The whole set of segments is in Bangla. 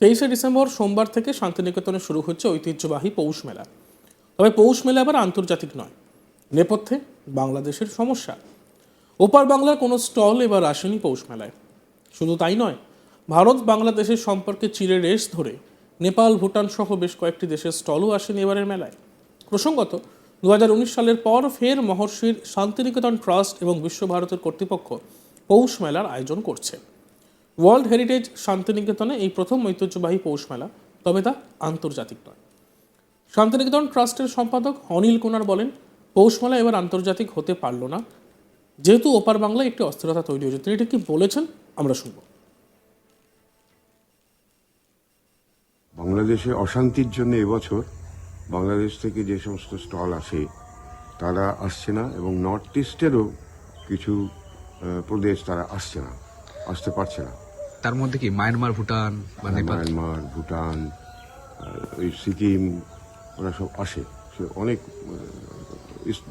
তেইশে ডিসেম্বর সোমবার থেকে শান্তিনিকেতনে শুরু হচ্ছে ঐতিহ্যবাহী পৌষ মেলা। তবে পৌষ মেলা আবার আন্তর্জাতিক নয়। নেপথ্যে বাংলাদেশের সমস্যা। ওপার বাংলার কোনো স্টল এবার আসেনি পৌষ মেলায়। শুধু তাই নয়, ভারত বাংলাদেশের সম্পর্কে চিরে রেশ ধরে নেপাল, ভুটান সহ বেশ কয়েকটি দেশের স্টলও আসেনি এবারের মেলায়। প্রসঙ্গত দু হাজার উনিশ সালের পর ফের মহর্ষির শান্তিনিকেতন ট্রাস্ট এবং বিশ্বভারতের কর্তৃপক্ষ পৌষ মেলার আয়োজন করছে। ওয়ার্ল্ড হেরিটেজ শান্তিনিকেতনে এই প্রথম ঐতিহ্যবাহী পৌষ মেলা, তবে তা আন্তর্জাতিক নয়। শান্তিনিকেতন ট্রাস্টের সম্পাদক অনিল কুনার বলেন, পৌষ মেলা এবার আন্তর্জাতিক হতে পারল না। যেহেতু ওপার বাংলায় একটি অস্থিরতা তৈরি হয়েছে, তিনি এটা কি বলেছেন আমরা শুনব। বাংলাদেশে অশান্তির জন্য এবছর বাংলাদেশ থেকে যে সমস্ত স্টল আসে, তারা আসছে না এবং নর্থ ইস্টেরও কিছু প্রদেশ তারা আসছে না, আসতে পারছে না। তার মধ্যে কি মায়ানমার, ভুটান বা নেপাল? মায়ানমার, ভুটান ওই সিকিম, ওরা সব আসে। সে অনেক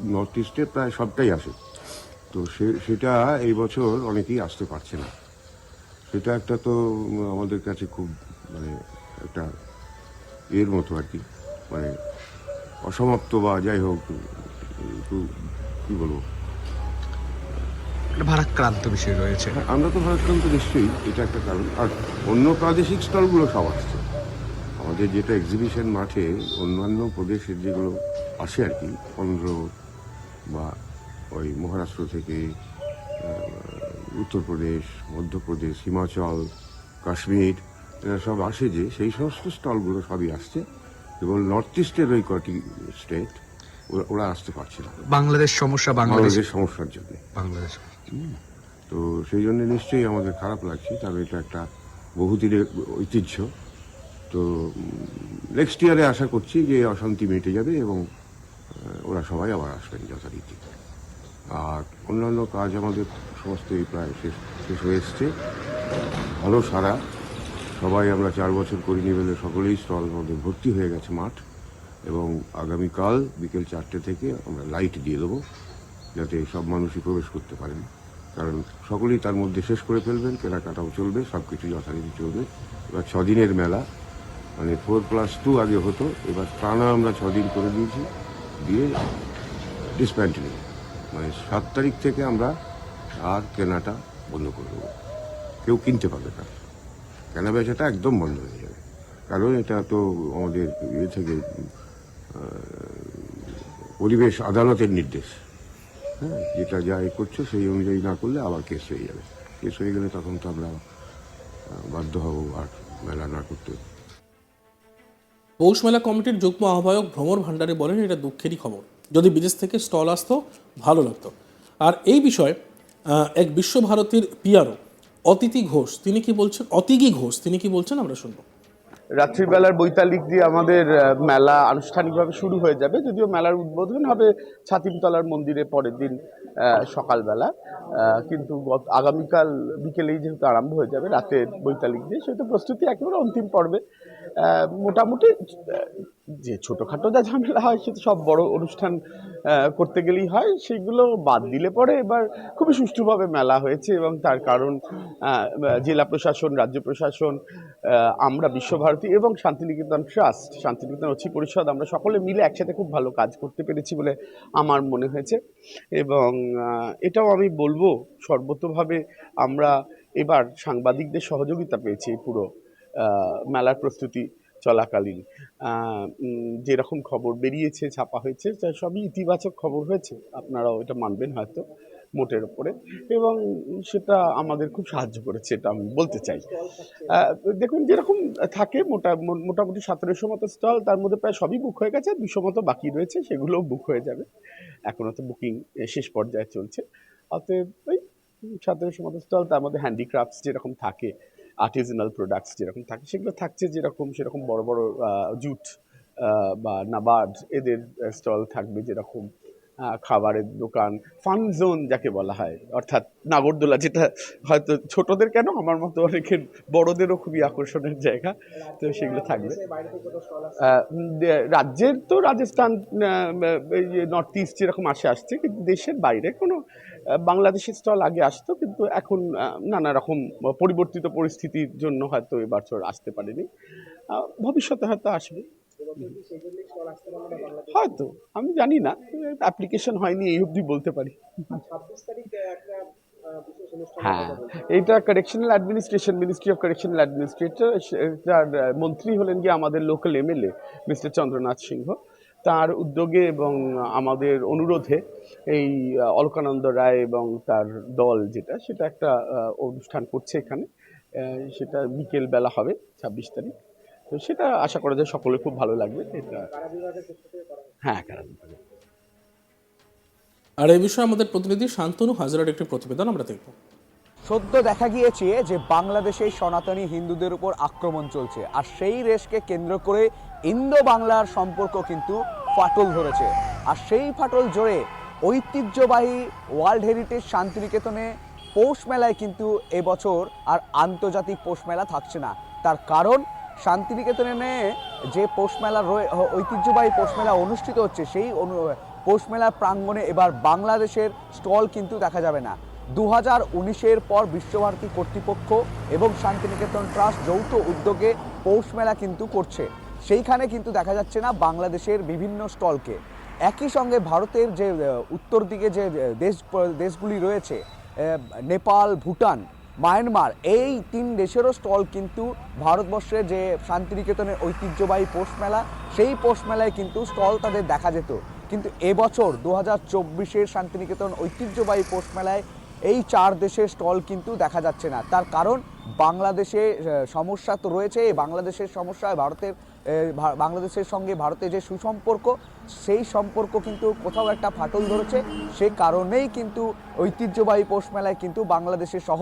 নর্থ ইস্টে প্রায় সবটাই আসে। তো সে- সেটা এই বছর অনেকেই আসতে পারছে না। সেটা একটা তো আমাদের কাছে খুব মানে একটা এর মতো আর কি। মানে অসমাপ্ত বা যাই হোক, একটু, কি বলব? ভারাক্রান্ত বিষয় রয়েছে। হ্যাঁ, আমরা তো ভারতকান্ত নিশ্চয়ই এটা একটা কারণ। আর অন্য প্রাদেশিক স্টলগুলো সব আসছে। আমাদের যেটা এক্সিবিশন মাঠে অন্যান্য প্রদেশের যেগুলো আসে আর কি অন্ধ্র বা ওই মহারাষ্ট্র থেকে উত্তরপ্রদেশ মধ্যপ্রদেশ হিমাচল কাশ্মীর এরা সব আসে যে সেই সমস্ত স্টলগুলো সবই আসছে। এবং নর্থ ইস্টের ওই কটি স্টেট ওরা আসতে পারছে না। বাংলাদেশ সমস্যা বাংলাদেশ। বাংলাদেশের সমস্যার জন্য। বাংলাদেশ তো সেই জন্য নিশ্চয়ই আমাদের খারাপ লাগছে তবে এটা একটা বহুদিনের ঐতিহ্য। তো নেক্সট ইয়ারে আশা করছি যে অশান্তি মেটে যাবে এবং ওরা সবাই আবার আসবেন যথারীতি। আর অন্যান্য কাজ আমাদের সমস্তই প্রায় শেষ শেষ হয়ে এসছে। ভালো সারা। সবাই আমরা চার বছর করিনি বলে সকলেই স্টল আমাদের ভর্তি হয়ে গেছে মাঠ। এবং আগামীকাল বিকেল চারটে থেকে আমরা লাইট দিয়ে দেবো, যাতে সব মানুষই প্রবেশ করতে পারেন। কারণ সকলেই তার মধ্যে শেষ করে ফেলবেন, কেনাকাটাও চলবে সব কিছু যথারীতি চলবে। এবার ছদিনের মেলা মানে ফোর প্লাস টু আগে হতো, এবার টানা আমরা ছদিন করে দিয়েছি, দিয়ে ডিসপ্যান্টিং মানে সাত তারিখ থেকে আমরা আর কেনাটা বন্ধ করে দেবো। কেউ কিনতে পারবে না। কেনা বেচাটা একদম বন্ধ হয়ে যাবে। কারণ এটা তো আমাদের ইয়ে থেকে পরিবেশ আদালতের নির্দেশ। হ্যাঁ যেটা যা এ করছে, সেই অনুযায়ী না করলে আবার কেস হয়ে যাবে। কেস হয়ে গেলে তখন তো আমরা বাধ্য হব আর মেলা না করতে। পৌষ মেলা কমিটির যুগ্ম আহ্বায়ক ভ্রমর ভান্ডারী বলেন, এটা দুঃখেরই খবর। যদি বিদেশ থেকে স্টল আসতো, ভালো লাগতো। আর এই বিষয়ে এক বিশ্বভারতীর পিয়ারো অতিথি ঘোষ, তিনি কি বলছেন? অতিগি ঘোষ, তিনি কি বলছেন? আমরা শুনব। রাত্রিবেলার বৈতালিক দিয়ে আমাদের মেলা আনুষ্ঠানিকভাবে শুরু হয়ে যাবে, যদিও মেলার উদ্বোধন হবে ছাতিমতলার মন্দিরে পরের দিন সকালবেলা। কিন্তু আগামীকাল বিকেলেই যেহেতু আরম্ভ হয়ে যাবে রাতের বৈতালিক দিয়ে, সেহেতু প্রস্তুতি একেবারে অন্তিম পর্বে। মোটামুটি, যে ছোটোখাটো যা ঝামেলা হয়, সে তো সব বড় অনুষ্ঠান করতে গেলেই হয়। সেগুলো বাদ দিলে পরে এবার খুবই সুষ্ঠুভাবে মেলা হয়েছে এবং তার কারণ জেলা প্রশাসন, রাজ্য প্রশাসন আমরা বিশ্বভারতী এবং শান্তিনিকেতন ট্রাস্ট, শান্তিনিকেতন অচি পরিষদ, আমরা সকলে মিলে একসাথে খুব ভালো কাজ করতে পেরেছি বলে আমার মনে হয়েছে। এবং এটাও আমি বলব, সর্বতভাবে আমরা এবার সাংবাদিকদের সহযোগিতা পেয়েছি পুরো মেলার প্রস্তুতি চলাকালীন। যেরকম খবর বেরিয়েছে, ছাপা হয়েছে সবই ইতিবাচক খবর হয়েছে। আপনারাও এটা মানবেন হয়তো মোটের ওপরে এবং সেটা আমাদের খুব সাহায্য করেছে, এটা আমি বলতে চাই। দেখুন, যেরকম থাকে, মোটা, মোটামুটি সতেরোশো মতো স্টল, তার মধ্যে প্রায় সবই বুক হয়ে গেছে দুশো মতো বাকি রয়েছে, সেগুলোও বুক হয়ে যাবে। এখনও তো বুকিং শেষ পর্যায়ে চলছে। অতএব ওই সতেরোশো মতো স্টল, তার মধ্যে হ্যান্ডিক্রাফটস যেরকম থাকে আর্টিজানাল প্রোডাক্টস যেরকম থাকে, সেগুলো থাকছে যেরকম, সেরকম বড় বড় জুট বা নাবার্ড, এদের স্টল থাকবে যেরকম। খাবারের দোকান ফান জোন যাকে বলা হয়। অর্থাৎ নাগরদোলা, যেটা হয়তো ছোটদের কেন? আমার মতো অনেকের বড়দেরও খুবই আকর্ষণের জায়গা। তো সেগুলো থাকবে। রাজ্যের তো রাজস্থান নর্থ ইস্ট যেরকম আসে, আসছে, কিন্তু দেশের বাইরে কোনো বাংলাদেশের স্টল আগে আসতো, কিন্তু এখন নানা রকম পরিবর্তিত পরিস্থিতির জন্য হয়তো এবছর আসতে পারেনি। ভবিষ্যতে হয়তো আসবে। হয়তো আমি জানি না অ্যাপ্লিকেশন হয়নি এই অবধি বলতে পারি। হ্যাঁ এটা correctional administration ministry of correctional administrator তার মন্ত্রী হলেন গিয়ে আমাদের local MLA mister Chandranath Sinha. তার উদ্যোগে এবং আমাদের অনুরোধে এই অলকানন্দ রায় এবং তার দল যেটা সেটা একটা অনুষ্ঠান করছে এখানে। সেটা বিকেল বেলা হবে ছাব্বিশ তারিখ। তো সেটা আশা করা যায় সকলে খুব ভালো লাগবে এটা হ্যাঁ আর এই বিষয়ে আমাদের প্রতিনিধি শান্তনু হাজরার একটি প্রতিবেদন আমরা দেখব। সদ্য দেখা গিয়েছে যে বাংলাদেশে সনাতনী হিন্দুদের উপর আক্রমণ চলছে আর সেই রেশকে কেন্দ্র করে ইন্দো বাংলার সম্পর্ক কিন্তু ফাটল ধরেছে। আর সেই ফাটল জোরে ঐতিহ্যবাহী ওয়ার্ল্ড হেরিটেজ শান্তিনিকেতনে পৌষ মেলায় কিন্তু এবছর আর আন্তর্জাতিক পৌষ মেলা থাকছে না। তার কারণ শান্তিনিকেতনে যে পৌষ মেলা রয়ে- ঐতিহ্যবাহী পৌষ মেলা অনুষ্ঠিত হচ্ছে, সেই অনু- পৌষ মেলার প্রাঙ্গণে এবার বাংলাদেশের স্টল কিন্তু দেখা যাবে না। দু হাজার উনিশের পর বিশ্বভারতী কর্তৃপক্ষ এবং শান্তিনিকেতন ট্রাস্ট যৌথ উদ্যোগে পৌষ মেলা কিন্তু করছে। সেইখানে কিন্তু দেখা যাচ্ছে না বাংলাদেশের বিভিন্ন স্টলকে। একই সঙ্গে ভারতের যে, উত্তর দিকে যে, দেশ, দেশগুলি রয়েছে নেপাল, ভুটান মায়ানমার, এই তিন দেশেরও স্টল কিন্তু ভারতবর্ষে যে শান্তিনিকেতনের ঐতিহ্যবাহী পৌষ মেলা, সেই পৌষ মেলায় কিন্তু স্টল তাদের দেখা যেত। কিন্তু এবছর দু হাজার চব্বিশের শান্তিনিকেতন ঐতিহ্যবাহী পৌষ মেলায় এই চার দেশের স্টল কিন্তু দেখা যাচ্ছে না। তার কারণ, বাংলাদেশে সমস্যা তো রয়েছে। বাংলাদেশের সমস্যা, ভারতের বাংলাদেশের সঙ্গে ভারতের যে সুসম্পর্ক, সেই সম্পর্ক কিন্তু কোথাও একটা ফাটল ধরেছে। সে কারণেই কিন্তু ঐতিহ্যবাহী পৌষ মেলায় কিন্তু বাংলাদেশের সহ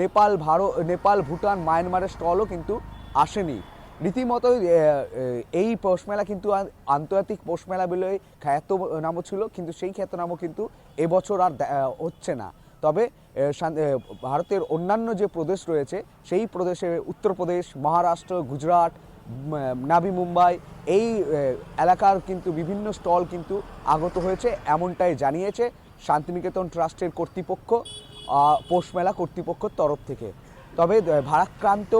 নেপাল ভারত নেপাল, ভুটান, মায়ানমারের স্টলও কিন্তু আসেনি। রীতিমতো এই পৌষ মেলা কিন্তু আন্তর্জাতিক পৌষ মেলা বলে খ্যাতনামও ছিল, কিন্তু সেই খ্যাতনামও কিন্তু এবছর আর হচ্ছে না। তবে ভারতের অন্যান্য যে প্রদেশ রয়েছে, সেই প্রদেশে উত্তরপ্রদেশ, মহারাষ্ট্র, গুজরাট নাভি মুম্বাই, এই এলাকার কিন্তু বিভিন্ন স্টল কিন্তু আগত হয়েছে, এমনটাই জানিয়েছে শান্তিনিকেতন ট্রাস্টের কর্তৃপক্ষ পোষমেলা পৌষ মেলা কর্তৃপক্ষের তরফ থেকে। তবে ভারাক্রান্ত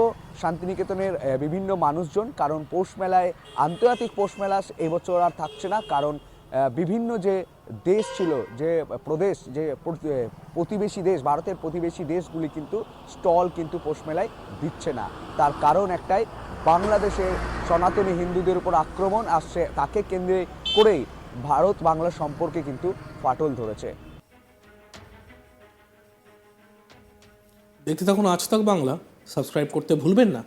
শান্তিনিকেতনের বিভিন্ন মানুষজন, কারণ পৌষ মেলায় আন্তর্জাতিক পৌষ মেলা এবছর আর থাকছে না, কারণ বিভিন্ন যে দেশ ছিল, যে প্রদেশ, যে প্রতি- প্রতিবেশী দেশ, ভারতের প্রতিবেশী দেশগুলি কিন্তু স্টল কিন্তু পৌষ মেলায় দিচ্ছে না। তার কারণ একটাই, বাংলাদেশে সনাতনী হিন্দুদের উপর আক্রমণ আসছে, তাকে কেন্দ্রে করেই ভারত বাংলা সম্পর্কে কিন্তু ফাটল ধরেছে। দেখতে থাকুন আজ তাক বাংলা, সাবস্ক্রাইব করতে ভুলবেন না।